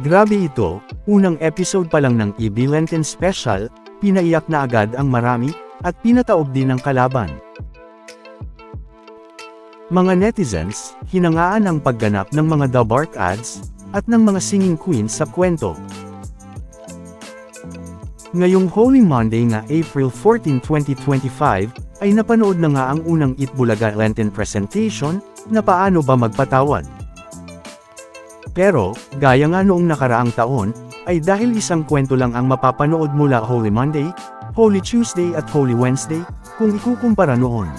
Grabe ito, unang episode pa lang ng EB Lenten Special, pinaiyak na agad ang marami, at pinataob din ng kalaban. Mga netizens, hinangaan ang pagganap ng mga The Bark ads, at ng mga singing queens sa kwento. Ngayong Holy Monday nga April 14, 2025, ay napanood na nga ang unang Itbulaga Lenten presentation, na paano ba magpatawad. Pero, gaya nga noong nakaraang taon, ay dahil isang kwento lang ang mapapanood mula Holy Monday, Holy Tuesday at Holy Wednesday, kung ikukumpara noon.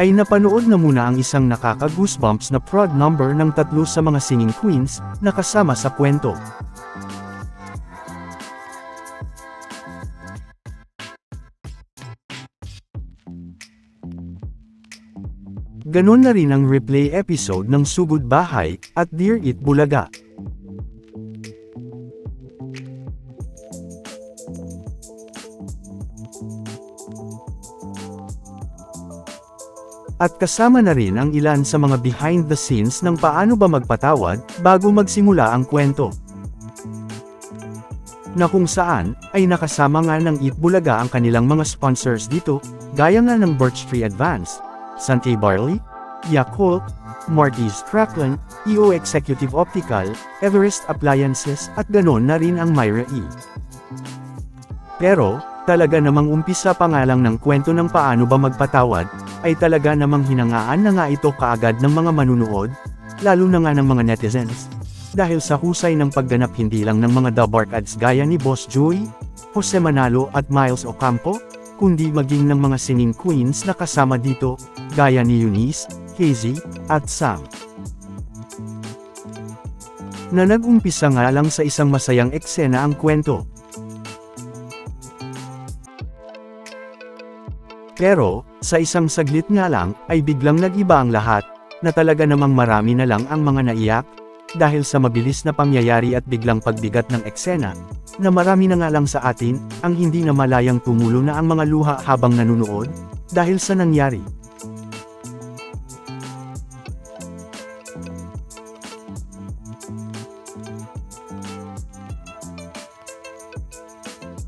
Ay napanood na muna ang isang nakaka-goosebumps na prod number ng tatlo sa mga singing queens, na kasama sa kwento. Ganon na rin ang replay episode ng Sugod Bahay, at Dear It Bulaga. At kasama na rin ang ilan sa mga behind the scenes ng paano ba magpatawad, bago magsimula ang kwento. Na kung saan, ay nakasama nga ng Eat Bulaga ang kanilang mga sponsors dito, gaya nga ng Birch Tree Advance, Sante Barley, Yakult, Marty's Crackland, EO Executive Optical, Everest Appliances at ganon na rin ang Myra E. Pero, talaga namang umpisa pa nga lang ng kwento ng paano ba magpatawad, ay talaga namang hinangaan na nga ito kaagad ng mga manunood, lalo na nga ng mga netizens. Dahil sa husay ng pagganap hindi lang ng mga The Bark ads gaya ni Boss Joey, Jose Manalo at Miles Ocampo, kundi maging ng mga singing queens na kasama dito, gaya ni Eunice, Casey, at Sam. Na nag-umpisa nga lang sa isang masayang eksena ang kwento. Pero, sa isang saglit nga lang, ay biglang nag-iba ang lahat, na talaga namang marami na lang ang mga naiyak, dahil sa mabilis na pangyayari at biglang pagbigat ng eksena, na marami na nga lang sa atin, ang hindi na malayang tumulo na ang mga luha habang nanunood, dahil sa nangyari.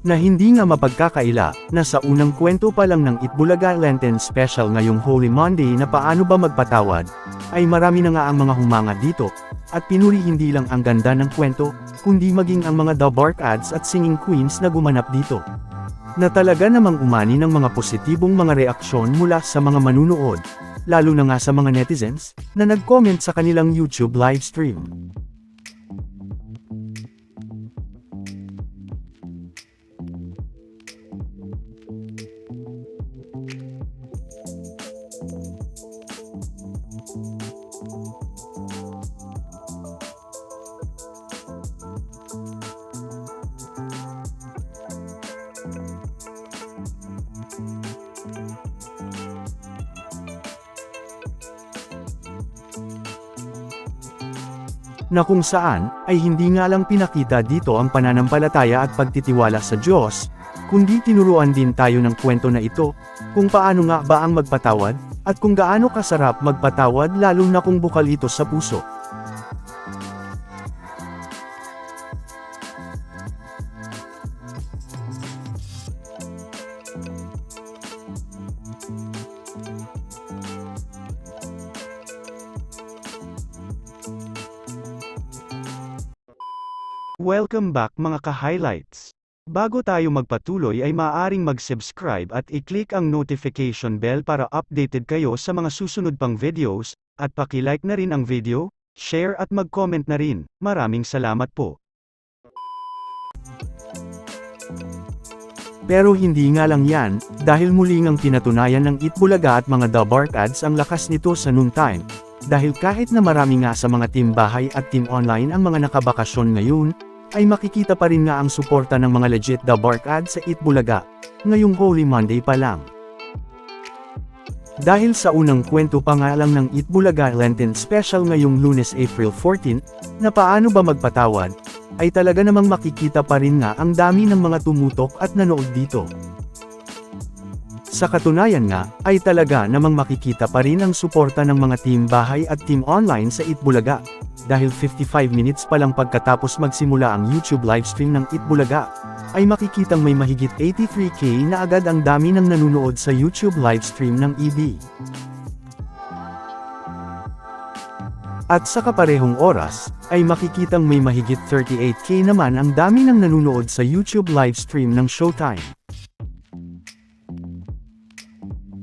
Na hindi nga mapagkakaila, na sa unang kwento pa lang ng Itbulaga Lenten Special ngayong Holy Monday na paano ba magpatawad, ay marami na nga ang mga humanga dito, at pinuri hindi lang ang ganda ng kwento, kundi maging ang mga The Bark ads at singing queens na gumanap dito. Na talaga namang umani ng mga positibong mga reaksyon mula sa mga manunood, lalo na nga sa mga netizens, na nag-comment sa kanilang YouTube livestream. Na kung saan, ay hindi nga lang pinakita dito ang pananampalataya at pagtitiwala sa Diyos, kundi tinuruan din tayo ng kwento na ito, kung paano nga ba ang magpatawad, at kung gaano kasarap magpatawad lalo na kung bukal ito sa puso. Welcome back mga ka-highlights. Bago tayo magpatuloy ay maaaring mag-subscribe at i-click ang notification bell para updated kayo sa mga susunod pang videos, at paki-like na rin ang video, share at mag-comment na rin. Maraming salamat po. Pero hindi nga lang yan, dahil muli ngang pinatunayan ng Itbulaga at mga The Bark ads ang lakas nito sa noontime. Dahil kahit na marami nga sa mga team bahay at team online ang mga nakabakasyon ngayon, ay makikita pa rin nga ang suporta ng mga legit The Bark ads sa Itbulaga, ngayong Holy Monday pa lang. Dahil sa unang kwento pa nga lang ng Itbulaga Lenten Special ngayong lunes April 14, na paano ba magpatawad, ay talaga namang makikita pa rin nga ang dami ng mga tumutok at nanood dito. Sa katunayan nga, ay talaga namang makikita pa rin ang suporta ng mga team bahay at team online sa Itbulaga. Dahil 55 minutes pa lang pagkatapos magsimula ang YouTube livestream ng Itbulaga, ay makikitang may mahigit 83k na agad ang dami ng nanunood sa YouTube livestream ng EB. At sa kaparehong oras, ay makikitang may mahigit 38k naman ang dami ng nanunood sa YouTube livestream ng Showtime.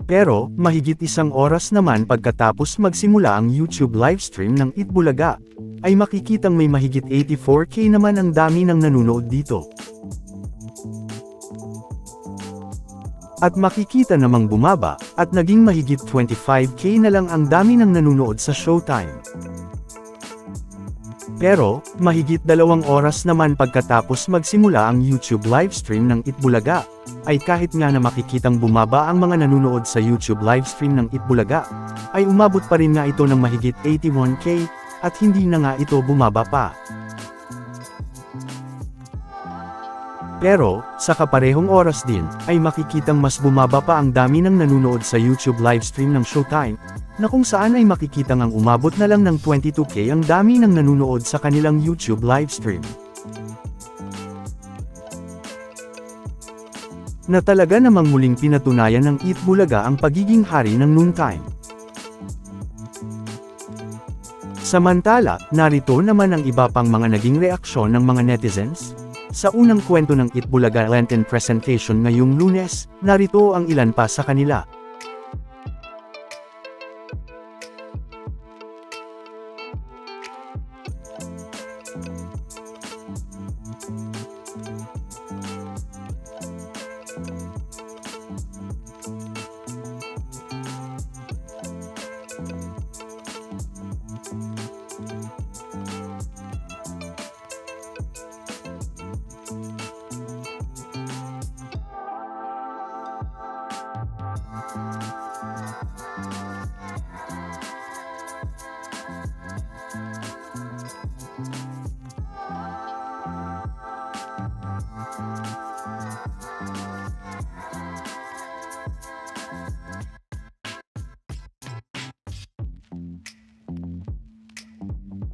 Pero, mahigit isang oras naman pagkatapos magsimula ang YouTube livestream ng Itbulaga, ay makikitang may mahigit 84k naman ang dami ng nanunood dito. At makikita namang bumaba, at naging mahigit 25k na lang ang dami ng nanunood sa Showtime. Pero, mahigit dalawang oras naman pagkatapos magsimula ang YouTube livestream ng Itbulaga, ay kahit nga na makikitang bumaba ang mga nanunood sa YouTube livestream ng Itbulaga, ay umabot pa rin nga ito ng mahigit 81k, at hindi na nga ito bumaba pa. Pero, sa kaparehong oras din, ay makikitang mas bumaba pa ang dami ng nanunood sa YouTube livestream ng Showtime, na kung saan ay makikitang ang umabot na lang ng 22k ang dami ng nanunood sa kanilang YouTube livestream. Na talaga namang muling pinatunayan ng Eat Bulaga ang pagiging hari ng noontime. Samantala, narito naman ang iba pang mga naging reaksyon ng mga netizens. Sa unang kwento ng Itbulaga Lenten presentation ngayong lunes, narito ang ilan pa sa kanila.